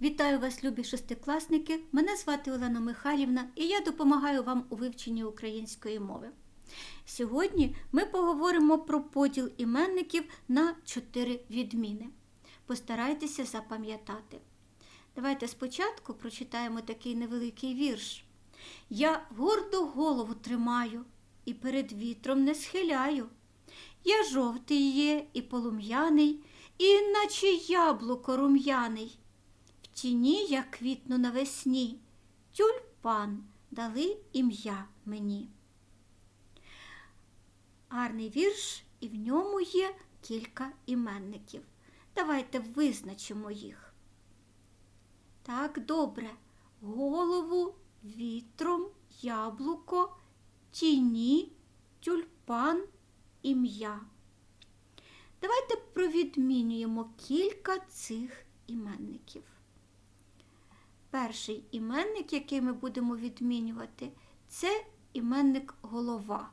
Вітаю вас, любі шестикласники! Мене звати Олена Михайлівна і я допомагаю вам у вивченні української мови. Сьогодні ми поговоримо про поділ іменників на чотири відміни. Постарайтеся запам'ятати. Давайте спочатку прочитаємо такий невеликий вірш. Я гордо голову тримаю і перед вітром не схиляю. Я жовтий є і полум'яний, і наче яблуко рум'яний. Тіні я квітну навесні, тюльпан дали ім'я мені. Гарний вірш, і в ньому є кілька іменників. Давайте визначимо їх. Так, добре. Голову, вітром, яблуко, тіні, тюльпан, ім'я. Давайте провідмінюємо кілька цих іменників. Перший іменник, який ми будемо відмінювати, це іменник голова.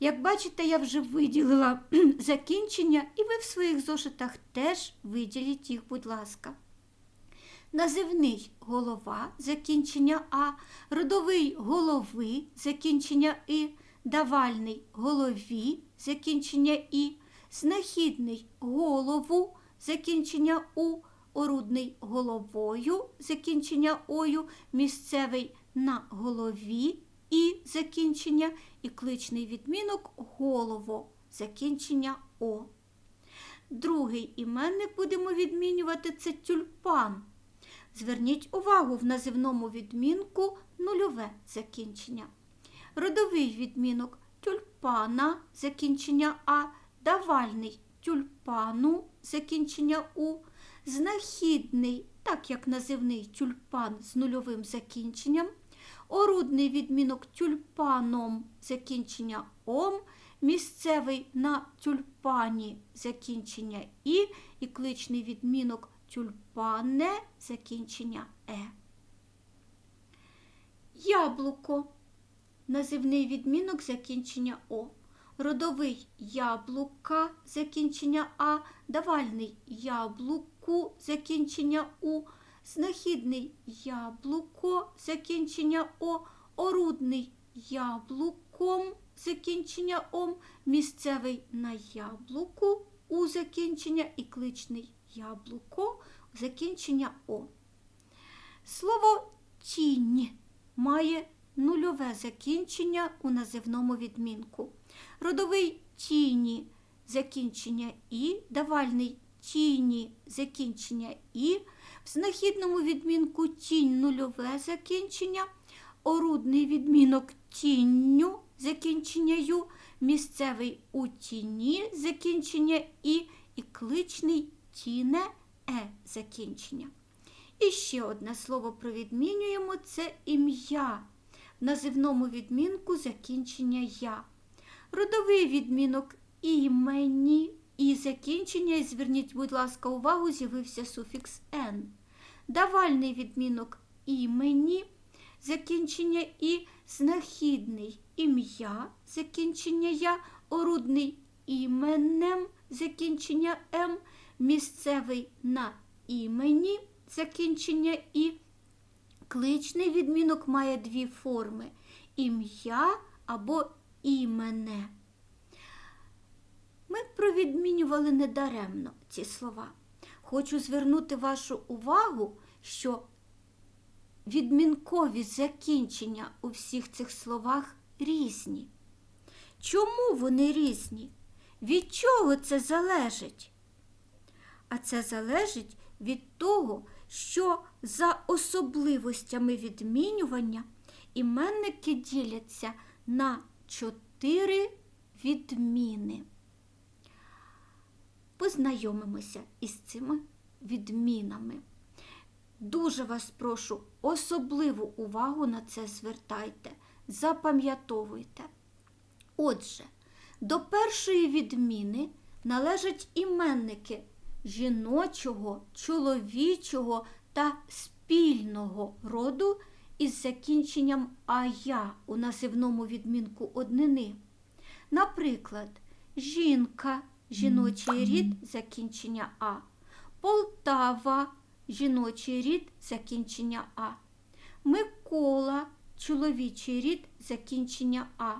Як бачите, я вже виділила закінчення, і ви в своїх зошитах теж виділіть їх, будь ласка. Називний голова закінчення А, родовий голови закінчення І, давальний голові закінчення І, знахідний голову закінчення У, орудний головою закінчення Ою, місцевий на голові І закінчення і кличний відмінок голово закінчення О. Другий іменник будемо відмінювати це тюльпан. Зверніть увагу в називному відмінку нульове закінчення. Родовий відмінок тюльпана закінчення А, давальний тюльпану закінчення У, знахідний, так як називний тюльпан з нульовим закінченням, орудний відмінок тюльпаном закінчення ом, місцевий на тюльпані закінчення І і кличний відмінок тюльпане закінчення Е. Яблуко. Називний відмінок закінчення О. Родовий яблука закінчення А, давальний яблуку закінчення У, знахідний яблуко закінчення О, орудний яблуком закінчення Ом, місцевий на яблуку у закінчення і кличний яблуко закінчення О. Слово тінь має нульове закінчення у називному відмінку. Родовий тіні закінчення І, давальний тіні закінчення І, в знахідному відмінку тінь нульове закінчення, орудний відмінок тінню закінчення Ю, місцевий у тіні закінчення І і кличний тіне е закінчення. І ще одне слово провідмінюємо це ім'я. В називному відмінку закінчення я. Родовий відмінок імені закінчення, і зверніть, будь ласка, увагу, з'явився суфікс «н». Давальний відмінок імені, закінчення і знахідний ім'я, закінчення я, орудний іменем, закінчення м, місцевий на імені, закінчення і. Кличний відмінок має дві форми ім'я або імене. Ми провідмінювали недаремно ці слова. Хочу звернути вашу увагу, що відмінкові закінчення у всіх цих словах різні. Чому вони різні? Від чого це залежить? А це залежить від того, що за особливостями відмінювання іменники діляться на чотири відміни. Познайомимося із цими відмінами. Дуже вас прошу, особливу увагу на це звертайте, запам'ятовуйте. Отже, до першої відміни належать іменники жіночого, чоловічого та спільного роду із закінченням ая у називному відмінку однини. Наприклад, жінка, жіночий рід закінчення А, Полтава, жіночий рід закінчення А. Микола чоловічий рід закінчення А.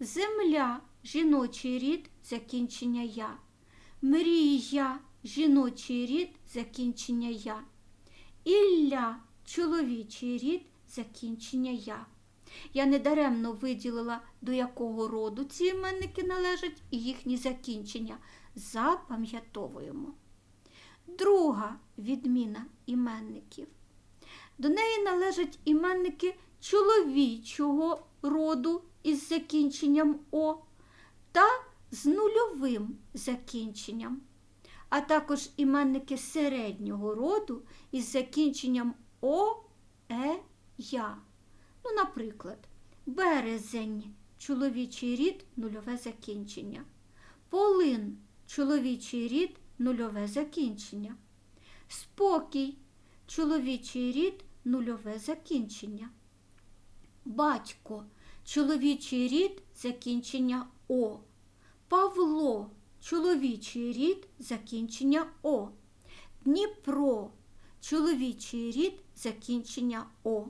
Земля жіночий рід закінчення Я. Мрія жіночий рід закінчення Я. Ілля чоловічий рід закінчення Я. Я недаремно виділила, до якого роду ці іменники належать і їхні закінчення. Запам'ятовуємо. Друга відміна іменників. До неї належать іменники чоловічого роду із закінченням О та з нульовим закінченням, а також іменники середнього роду із закінченням О, Е, Я. Ну, наприклад, березень чоловічий рід нульове закінчення. Полин чоловічий рід нульове закінчення. Спокій чоловічий рід нульове закінчення. Батько чоловічий рід закінчення О. Павло чоловічий рід закінчення О. Дніпро чоловічий рід закінчення О.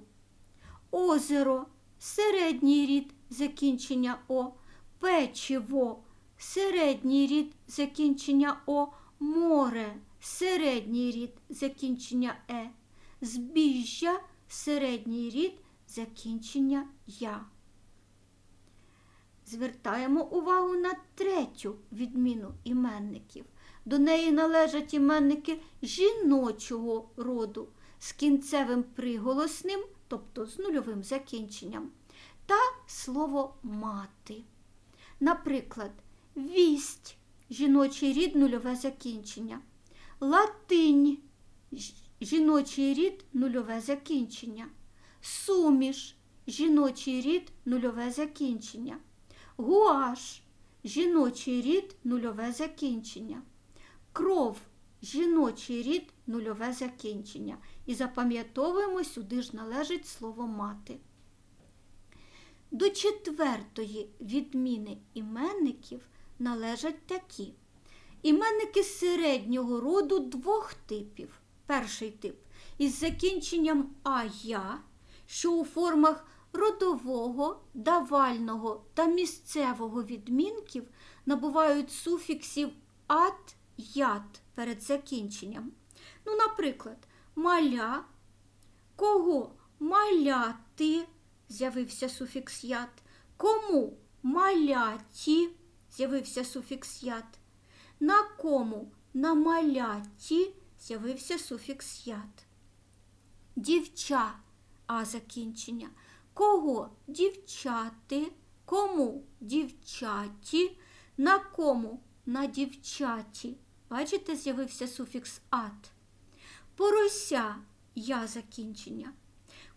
Озеро середній рід закінчення О. Печиво середній рід закінчення О. Море середній рід закінчення Е. Збіжжя середній рід закінчення Я. Звертаємо увагу на третю відміну іменників. До неї належать іменники жіночого роду з кінцевим приголосним, тобто з нульовим закінченням, та слово мати. Наприклад, вість жіночий рід нульове закінчення, латинь жіночий рід нульове закінчення, суміш жіночий рід нульове закінчення, гуаш жіночий рід нульове закінчення, кров жіночий рід нульове закінчення. І запам'ятовуємо, сюди ж належить слово мати. До четвертої відміни іменників належать такі. Іменники середнього роду двох типів. Перший тип із закінченням ая, що у формах родового, давального та місцевого відмінків набувають суфіксів ат ят перед закінченням. Ну, наприклад, маля, кого маляти? З'явився суфікс ят, кому маляті? З'явився суфікс ят, на кому на маляті з'явився суфікс ят. Дівча. А закінчення. Кого дівчати, кому дівчаті, на кому на дівчаті. Бачите, з'явився суфікс ат. Порося я закінчення.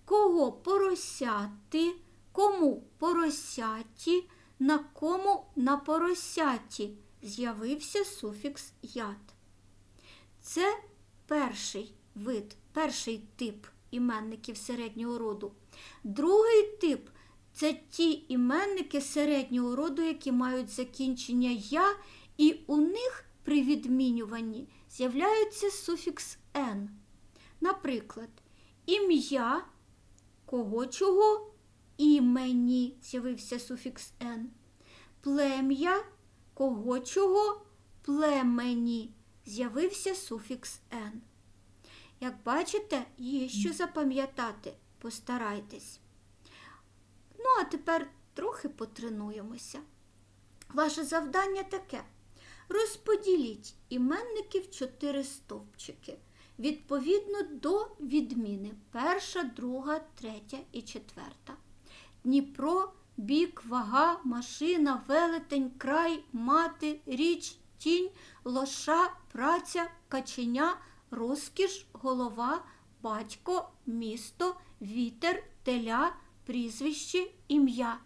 Кого поросяти, кому поросяті, на кому на поросяті з'явився суфікс ят. Це перший вид, перший тип іменників середнього роду. Другий тип це ті іменники середнього роду, які мають закінчення я, і у них при відмінюванні з'являється суфікс Н. Наприклад, ім'я кого чого імені з'явився суфікс Н. Плем'я кого чого племені з'явився суфікс Н. Як бачите, є що запам'ятати, постарайтесь. Ну, а тепер трохи потренуємося. Ваше завдання таке. Розподіліть іменники в чотири стовпчики відповідно до відміни перша, друга, третя і четверта. Дніпро, бік, вага, машина, велетень, край, мати, річ, тінь, лоша, праця, каченя, розкіш, голова, батько, місто, вітер, теля, прізвище, ім'я.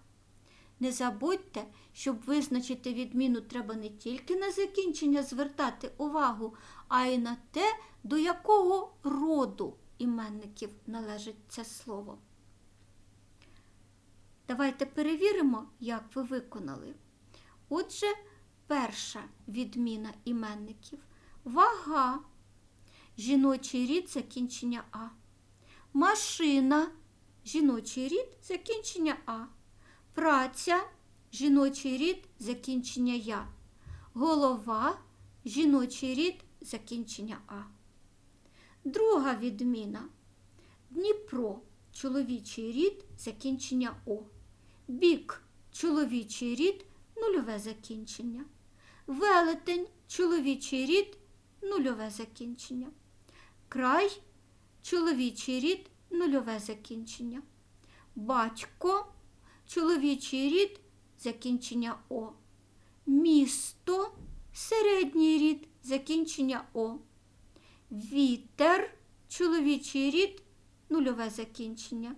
Не забудьте, щоб визначити відміну, треба не тільки на закінчення звертати увагу, а й на те, до якого роду іменників належить це слово. Давайте перевіримо, як ви виконали. Отже, перша відміна іменників вага жіночий рід закінчення А. Машина жіночий рід закінчення А. Праця жіночий рід закінчення Я. Голова жіночий рід закінчення А. Друга відміна. Дніпро чоловічий рід закінчення О. Бік чоловічий рід нульове закінчення. Велетень чоловічий рід нульове закінчення. Край чоловічий рід нульове закінчення. Батько чоловічий рід закінчення О. Місто середній рід закінчення О. Вітер чоловічий рід нульове закінчення.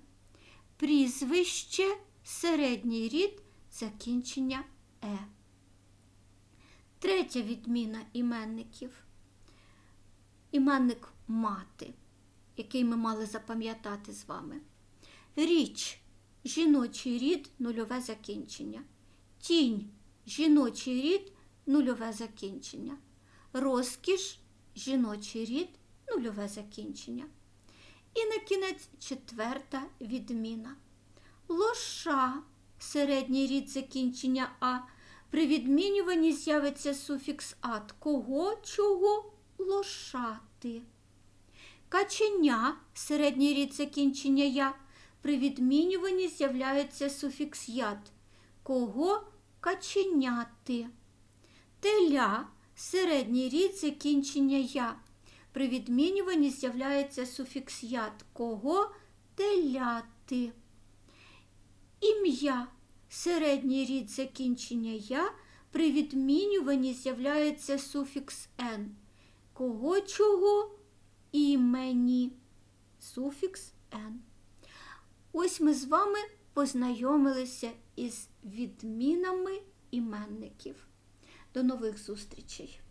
Прізвище середній рід закінчення Е. Третя відміна іменників. Іменник мати, який ми мали запам'ятати з вами. Річ жіночий рід нульове закінчення. Тінь жіночий рід нульове закінчення. Розкіш жіночий рід нульове закінчення. І на кінець четверта відміна. Лоша середній рід закінчення А. При відмінюванні з'явиться суфікс ат. Кого, чого лошати. Каченя середній рід закінчення я. При відмінюванні з'являється суфікс ят. Кого каченяти. Теля середній рід закінчення я. При відмінюванні з'являється суфікс ят. Кого теляти. Ім'я середній рід закінчення я. При відмінюванні з'являється суфікс н. Кого чого імені. Суфікс н. Ось ми з вами познайомилися із відмінами іменників. До нових зустрічей!